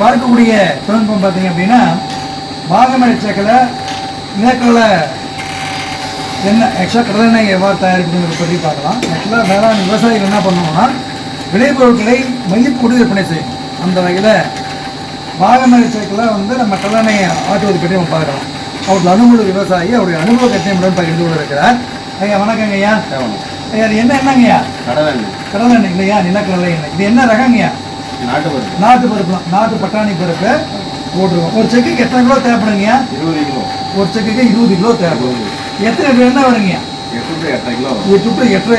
பார்க்கக்கூடிய தொழில்நுட்பம் பார்த்தீங்க அப்படின்னா பாகமடை சேக்கலை நிலக்கடலை என்ன ஆக்சுவலாக கடலெண்ணெய் எவ்வாறு தயாரிக்கணுங்கிறத பற்றி பார்க்கலாம். ஆக்சுவலாக வேளாண் விவசாயிகள் என்ன பண்ணுவோம்னா விளைபொருட்களை மையப்போடு விற்பனை செய்யும். அந்த வகையில் வாகமரை சேர்க்கல வந்து நம்ம கடலெண்ணெயை ஆட்டுவது பற்றி நம்ம பார்க்கலாம். அவருக்கு அனுபவ விவசாயி அவருடைய அனுபவ கட்சியுடன் பகிர்ந்து கொண்டு இருக்கிறார் ஐயா வணக்கங்க ஐயா. ஐயா இது என்ன என்னங்கய்யா கடலை கடலெண்ணெய். இல்லையா? நிலக்கடலை எண்ணெய். இது என்ன ரகங்கய்யா நாட்டு பருப்பு. நாட்டு பருப்பு நாட்டு பட்டாணி பருப்பு போட்டுருவோம். ஒரு செக்குக்கு எத்தனை கிலோ தேவைப்படுங்கய்யா இருபது கிலோ. ஒரு செக்குக்கு இருபது கிலோ தேவைப்படும் எத்தனை கிலோ என்ன வருங்கய்யா எட்டு டு எட்டரை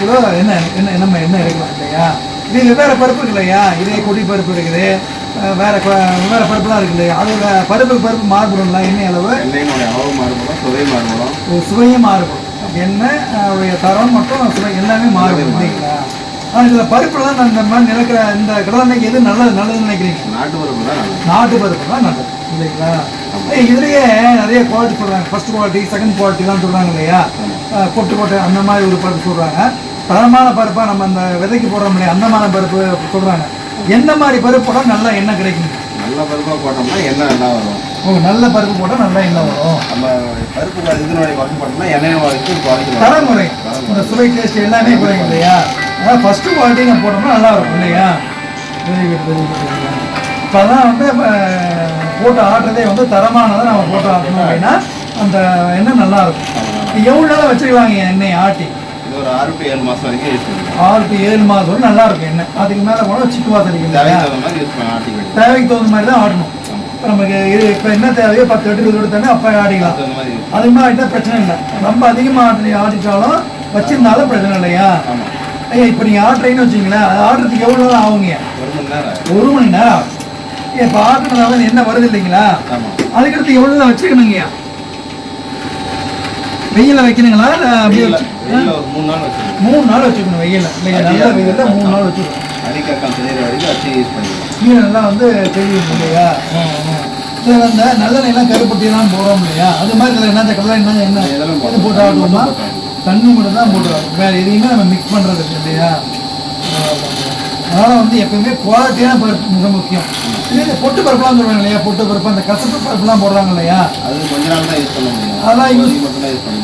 கிலோ என்ன என்ன நம்ம என்ன எடுக்கலாம் இல்லையா? இது வெவ்வேறு பருப்பு இல்லையா? இதே கொடி பருப்பு இருக்குது. வேற வெவ்வேறு பருப்புலாம் இருக்கு இல்லையா? அதோட பருப்பு பருப்பு மாறுபடும்ல எண்ணெய் அளவு? அளவு மாறுபடும் சுவை மாறுபடும். ஒரு சுவையும் மாறுபடும். எண்ணெய் அதோடைய தரம் மற்றும் சுவை எல்லாமே மாறுபடும் இல்லைங்களா? ஆனால் இதில் பருப்புலாம் நான் இந்த மாதிரி நிலக்கிற இந்த கடலெண்ணெய்க்கு எது நல்லது நல்லதுன்னு நினைக்கிறீங்க? நாட்டு பருப்பு தான் நல்லது. நாட்டு பருப்பு தான் நல்லது இல்லைங்களா? இதுலயே நிறைய குவாலிட்டி சொல்றாங்க. ஃபர்ஸ்ட் குவாலிட்டி செகண்ட் குவாலிட்டிலாம் சொல்றாங்க இல்லையா? கொட்டு கொட்டு அந்த மாதிரி ஒரு பருப்பு சொல்றாங்க. தரமான பருப்பா நம்ம அந்த விதைக்கு போடுறோம் இல்லையா? அந்த மாதிரி பருப்பு சொல்றாங்க. எந்த மாதிரி பருப்பு போட்டால் நல்லா எண்ணெய் கிடைக்கும்? நல்ல பருப்பாக போட்டோம்னா எண்ணெய் நல்லா வரும். ஓ நல்ல பருப்பு போட்டால் நல்லா எண்ணெய் வரும். நம்ம பருப்பு இதனுடைய குறைச்சி போட்டோம்னா எண்ணெய் குறைக்கும் தரமுறை. சுவை டேஸ்ட் எல்லாமே குறையும் இல்லையா? அதான் ஃபர்ஸ்ட் குவாலிட்டி நம்ம போட்டோம்னா நல்லா இருக்கும் இல்லையா வெரி குட் வெரி குட் இப்போ அதான் வந்து போட்டு ஆட்டுறதே வந்து தரமானதை நம்ம போட்டு ஆட்டணும் அப்படின்னா அந்த எண்ணெய் நல்லா இருக்கும் எவ்வளோ நாள் வச்சுக்கலாங்க எண்ணெய் ஆட்டி இது ஒரு ஆறு டு ஏழு மாதம் வரைக்கும் யூஸ் ஆறு டு ஏழு மாதம் வரை நல்லா இருக்கும் எண்ணெய். அதுக்கு மேலே போனால் சிக்கு வாசம் அடிக்கும் தேவைக்கு தகுந்த மாதிரி தான் ஆட்டணும் இப்போ நமக்கு இது இப்போ என்ன தேவையோ பத்து எட்டு இருபது எடுத்தோன்னே அப்போ ஆடிக்கலாம். அதுக்கு மேலே ஆட்டினா பிரச்சனை இல்லை. ரொம்ப அதிகமாக ஆட்டி ஆட்டிட்டாலும் வச்சிருந்தாலும் பிரச்சனை இல்லையா? ஐயா இப்போ நீங்கள் ஆட்டுறீங்கன்னு வச்சுங்களேன் அது ஆடுறதுக்கு எவ்வளோ நேரம் ஆகுங்க? ஒரு மணி நேரம். ஒரு மணி நேரம் இப்போ ஆட்டுனதால என்ன வருது இல்லைங்களா? அதுக்கடுத்து எவ்வளோ நேரம் வச்சுக்கணுங்கய்யா வெயில வைக்கணுங்களா? இல்ல அப்படியே மூணு நாள் வச்சுக்கணும். மூணு நாள் வச்சுக்கணும் வெயில இல்லையா நல்ல வெயில மூணு நாள் வச்சுக்கணும். அடிக்கக்கம் தெரியுற வரைக்கும் வச்சு யூஸ் பண்ணிக்கலாம். நல்லா வந்து தெரியும் இல்லையா? அந்த நல்லெண்ணெய்லாம் கருப்பட்டியெல்லாம் போடுறோம் இல்லையா? அது மாதிரி என்ன கடலை என்ன? என்ன போட்டு ஆட்டுவோமா? தண்ணி மட்டும் தான் போட்டுருவோம் வேறு எதையுமே நம்ம மிக்ஸ் பண்ணுறது இல்லை இல்லையா? அதனால் வந்து எப்பயுமே குவாலிட்டியான பருப்பு மிக முக்கியம். இந்த பொட்டு பருப்புலாம் சொல்கிறாங்க இல்லையா? பொட்டு பருப்பு அந்த கசப்பு பருப்புலாம் போடுறாங்க இல்லையா? அது கொஞ்ச நாள் தான் யூஸ் பண்ண முடியும். அதெல்லாம் கோழி மட்டும் தான் யூஸ் பண்ண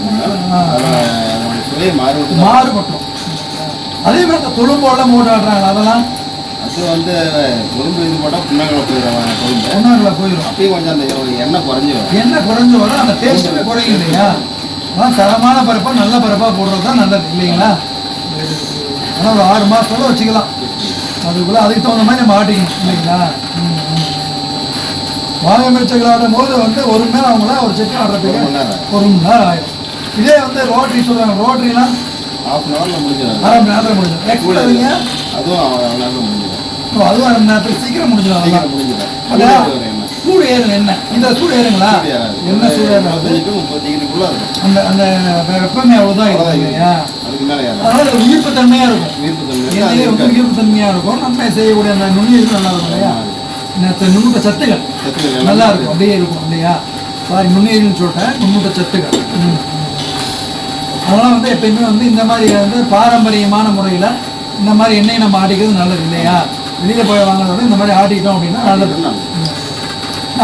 மாறுபட்டு மாறுபட்டோம் அதே மாதிரி இந்த துளும்போடலாம் போட்டு ஆடுறாங்க அதெல்லாம்? அது வந்து கொழும்பு இது போட்டால் புண்ணாங்கல போயிடுவாங்க கொழும்பு. ஒன்றாங்களா போயிடும் அப்பயும் கொஞ்சம் அந்த எண்ணெய் குறைஞ்சி வரும். எண்ணெய் குறைஞ்சு வரும் அந்த டேஸ்ட்டுமே குறையும் இல்லையா? அதான் தரமான பருப்பா நல்ல பருப்பா போடுறது தான் நல்லது இல்லைங்களா? ஆனால் ஒரு ஆறு மாதத்தோட வச்சுக்கலாம். அதுக்குள்ள அதுக்கு தகுந்த மாதிரி நம்ம ஆட்டிக்கணும் இல்லைங்களா. வாழை மிரச்சல் ஆடும் போது வந்து ஒரு மணி நேரம் அவங்கள ஒரு ஒரு ஆடுறதுக்கு ஒரு மணி நேரம். ஆயிடும். இதே வந்து ரோட்டரி சொல்கிறாங்க ரோட்டரிலாம் ஹாஃப் அன் ஹவரில் முடிஞ்சிடும் அரை மணி நேரத்தில் முடிஞ்சிடும். எக்ஸ்ட்ரா அதுவும் அரை மணி நேரத்தில் முடிஞ்சிடும். அதுவும் அரை மணி நேரத்தில் சீக்கிரம் முடிஞ்சிடும் முடிஞ்சிடும். சூடு ஏறும் என்ன? இந்த சூடு ஏறுங்களா என்ன சூடு டு முப்பது டிகிரிக்குள்ளே அந்த அந்த வெப்பமே அவ்வளோதான் இருக்கும் அவ்வளோதான் இல்லையா? அதுக்கு மேலே ஏறாது அதனால அது ஈர்ப்பு தன்மையாக இருக்கும். ஈர்ப்பு தன்மையாக இருக்கும் நம்ம செய்யக்கூடிய அந்த நுண்ணுயிர் நல்லா இருக்கும் இல்லையா? நுண்ணுட்ட சத்துக்கள் நல்லா இருக்கும் அப்படியே இருக்கும் இல்லையா? சாரி நுண்ணுயிர்னு சொல்லிட்டேன் நுண்ணுட்ட ம். அதனால வந்து எப்பயுமே வந்து இந்த மாதிரி வந்து பாரம்பரியமான முறையில் இந்த மாதிரி எண்ணெய் நம்ம ஆட்டிக்கிறது நல்லது இல்லையா? வெளியில் போய் வாங்குறத விட இந்த மாதிரி ஆட்டிக்கிட்டோம் அப்படின்னா நல்லது.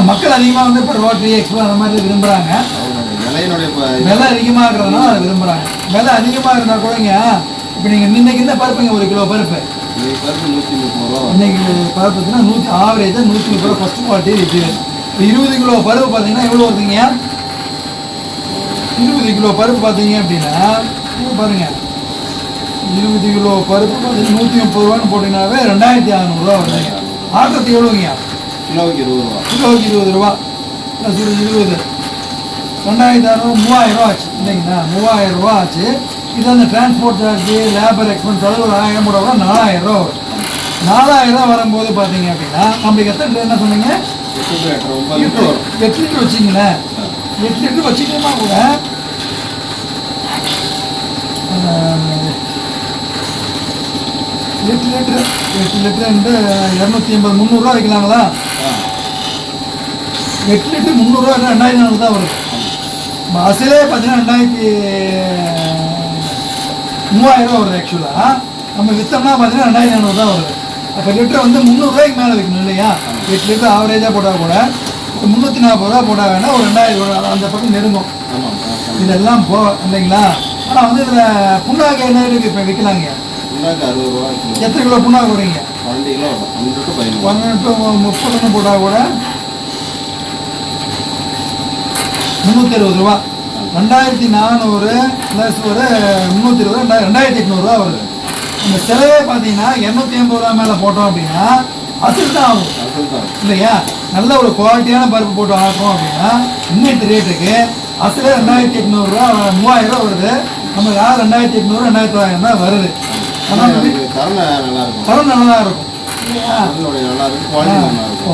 மக்கள் அதிகமாக வந்து இப்போ ரோட்டரி எக்ஸ்போ அந்த மாதிரி விரும்புகிறாங்க விலை அதிகமாக இருக்கிறதுனால அதை விரும்புகிறாங்க விலை அதிகமாக இருந்தால் கூடங்க இப்போ நீங்கள் இன்னைக்கு என்ன பருப்புங்க ஒரு கிலோ பருப்பு. இன்னைக்கு பருப்பு நூற்றி ஆவரேஜாக நூற்றி முப்பது ரூபா ஃபஸ்ட் குவாலிட்டி இருக்குது இருபது கிலோ பருப்பு பார்த்தீங்கன்னா எவ்வளோ வருதுங்க? இருபது கிலோ பருப்பு பார்த்தீங்க அப்படின்னா பாருங்க. இருபது கிலோ பருப்பு பார்த்தீங்கன்னா நூற்றி முப்பது ரூபான்னு போட்டிங்கனாவே ரெண்டாயிரத்தி அறநூறுவா வருதுங்க. ஆட்டுறதுக்கு எவ்வளோங்க கிலோவுக்கு இருபது ரூபா கிலோவுக்கு இருபது ரூபா ப்ளஸ் இருபது இருபது ரெண்டாயிரத்தி அறநூறு மூவாயிரம் ரூபா ஆச்சு இல்லைங்களா மூவாயிரம் ரூபா ஆச்சு இது அந்த டிரான்ஸ்போர்ட் சார்ஜ் லேபர் எக்ஸ்பென்ஸ் அது ஒரு ஆயிரம் கூட வரும் நாலாயிரம் ரூபா வரும் நாலாயிரம் ரூபா வரும்போது பார்த்தீங்க அப்படின்னா நம்மளுக்கு எத்தனை லிட்டர் என்ன சொன்னீங்க எட்டு லிட்டர் வச்சிங்களேன் எட்டு லிட்டர் வச்சிங்கன்னா கூட எட்டு லிட்டர் எட்டு லிட்டர் வந்து இரநூத்தி எண்பது முந்நூறுரூவா வைக்கலாங்களா. எட்டு லிட்டர் முந்நூறுரூவா ரெண்டாயிரத்தி நானூறு தான் வருது பஸ்ஸிலே பார்த்தீங்கன்னா ரெண்டாயிரத்தி மூவாயிரம் ரூபா வருது ஆக்சுவலாக நம்ம விற்றோம்னா பார்த்தீங்கன்னா ரெண்டாயிரத்தி நானூறு தான் வருது அப்போ லிட்டர் வந்து முந்நூறுரூவாய்க்கு மேலே விற்கணும் இல்லையா? எட்டு லிட்டர் ஆவரேஜாக போட்டால் கூட ஒரு முந்நூற்றி நாற்பது ரூபா போட்டால் வேணால் ஒரு ரெண்டாயிரம் ரூபா அந்த பக்கம் நெருங்கும். இதெல்லாம் போ இல்லைங்களா? ஆனால் வந்து இதில் புண்ணாக்கு என்ன இப்போ விற்கலாங்க புண்ணாக்கு அறுபது ரூபா எத்தனை கிலோ புண்ணாக்கு போடுறீங்க? பன்னெண்டு கிலோ. வரும் பன்னெண்டு டு பதினொன்று பதினெட்டு முப்பதுன்னு போட்டால் கூட முந்நூற்றி இருபது ரூபா. ரெண்டாயிரத்தி நானூறு ப்ளஸ் ஒரு முந்நூற்றி இருபது ரெண்டாயிரம் ரெண்டாயிரத்தி எட்நூறுரூவா வருது. இந்த செலவே பார்த்தீங்கன்னா இரநூத்தி ஐம்பது ரூபா மேலே போட்டோம் அப்படின்னா அசல் தான் ஆகும். இல்லையா? நல்ல ஒரு குவாலிட்டியான பருப்பு போட்டு ஆக்குறோம் அப்படின்னா இன்னைக்கு ரேட்டுக்கு அசலே ரெண்டாயிரத்தி எட்நூறுரூவா மூவாயிரம் ரூபா வருது. நம்ம யார் ரெண்டாயிரத்தி எட்நூறு ரெண்டாயிரத்தி தொள்ளாயிரம் தான் வருது. தரம் நல்லா இருக்கும் தரம் நல்லா இருக்கும்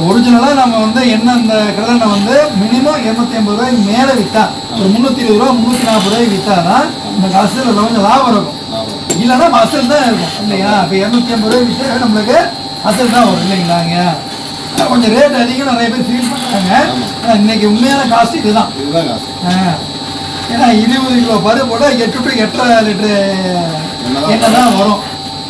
ஒரிஜினலாக நம்ம வந்து என்ன இந்த கடலெண்ணெய் வந்து மினிமம் இரநூத்தி ஐம்பது ரூபாய்க்கு மேலே விற்றா ஒரு முந்நூற்றி இருபது ரூபா முந்நூற்றி நாற்பது ரூபாய்க்கு விற்றா தான் இந்த அசல் கொஞ்சம் லாபம் இருக்கும். இல்லைன்னா அசல் தான் இருக்கும் இல்லையா? இப்போ இரநூத்தி ஐம்பது ரூபாய் விற்றா நம்மளுக்கு அசல் தான் வரும் இல்லைங்களாங்க கொஞ்சம் ரேட் அதிகம் நிறைய பேர் ஃபீல் பண்ணுறாங்க இன்னைக்கு உண்மையான இதுதான். இதுதான் காசு. ஆ. ஏன்னா இருபது கிலோ பருப்போட எட்டு டு எட்டரை லிட்டரு என்னதான் எண்ணெய் தான் வரும்.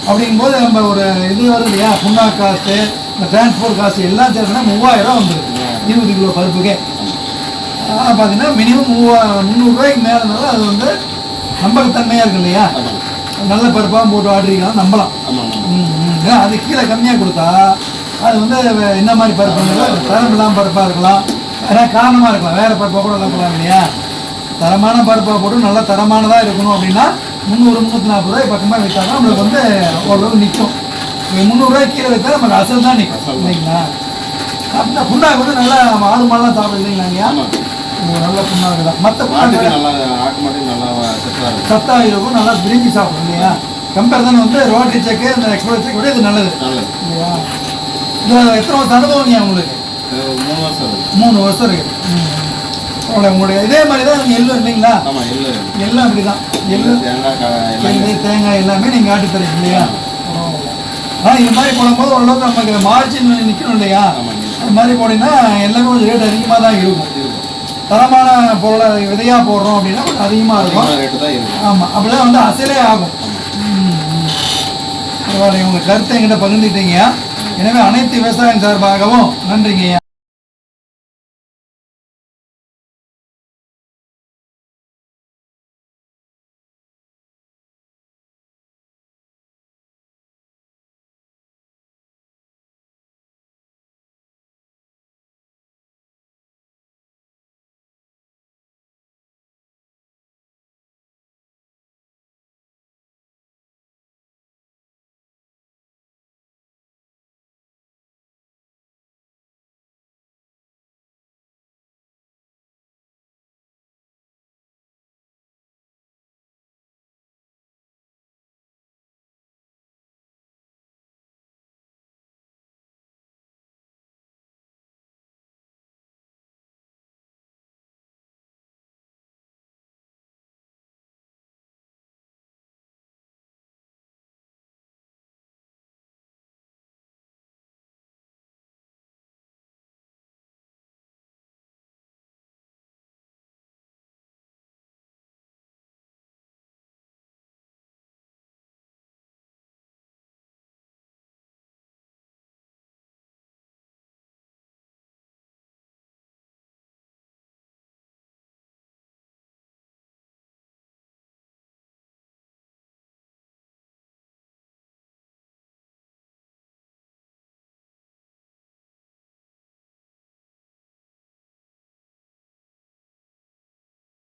அப்படிங்கும்போது நம்ம ஒரு இது வருது இல்லையா? புண்ணா காஸ்ட்டு இந்த டிரான்ஸ்போர்ட் காஸ்ட் எல்லாம் சேர்த்துனா மூவாயிரம் வந்துருக்கு இருபது கிலோ பருப்புக்கே. பார்த்தீங்கன்னா மினிமம் மூவா முந்நூறுரூவாய்க்கு மேலேனாலும் அது வந்து நம்பகத்தன்மையாக இருக்கு இல்லையா? நல்ல பருப்பாக போட்டு ஆடுறீங்களா நம்பலாம். அது கீழே கம்மியாக கொடுத்தா அது வந்து என்ன மாதிரி பருப்பு தரம் இல்லாமல் பருப்பாக இருக்கலாம். ஏன்னா காரணமாக இருக்கலாம். வேறு பருப்பாக கூட இருக்கலாம் இல்லையா? தரமான பருப்பாக போட்டு நல்லா தரமானதாக இருக்கணும் அப்படின்னா முந்நூறு முந்நூற்றி நாற்பது ரூபாய் பக்கமாக விற்றா தான் நம்மளுக்கு வந்து ஓரளவு நிற்கும் முந்நூறுரூவாய் கீழே விற்றா நமக்கு அசல் தான் நிற்கும். இல்லைங்களா? அப்படின்னா புண்ணாக்கு வந்து நல்லா ஆடு மாடெல்லாம் சாப்பிடுது இல்லைங்களாங்க ஆமாம் ஓ, நல்ல புண்ணாக்கு தான். மற்ற புண்ணாக்கு நல்லா ஆட்டு நல்லா சத்தாக இருக்கும். நல்லா விரும்பி சாப்பிடும் இல்லையா? கம்பேரிசன் வந்து ரோட்டரி செக்கு இந்த எக்ஸ்பிரஸ் செக் விட இது நல்லது. இல்லையா? இது எத்தனை வருஷம் அனுபவங்க உங்களுக்கு? மூணு வருஷம் இருக்கு. மூணு வருஷம் இருக்கு. ம். அவ்வளோ உங்களுடைய இதே மாதிரி தான் நீங்கள் எள்ளு இல்லைங்களா எல்லாம் அப்படி தான் எள்ளு தேங்காய் எல்லாம் நீங்கள் ஆட்டி தரீங்க இல்லையா? ஆனால் இது மாதிரி போடும்போது ஓரளவுக்கு நமக்கு மார்ஜின் நிற்கணும் இல்லையா? அது மாதிரி போனீங்கன்னா எல்லாமே கொஞ்சம் ரேட் அதிகமாக தான் இருக்கும். தரமான பொருளை விதையாக போடுறோம் அப்படின்னா கொஞ்சம் அதிகமாக இருக்கும். ஆமாம் அப்படிதான் வந்து அசலே ஆகும். பரவாயில்ல உங்கள் கருத்தை என்கிட்ட பகிர்ந்துக்கிட்டீங்க. எனவே அனைத்து விவசாயம் சார்பாகவும் நன்றிங்கய்யா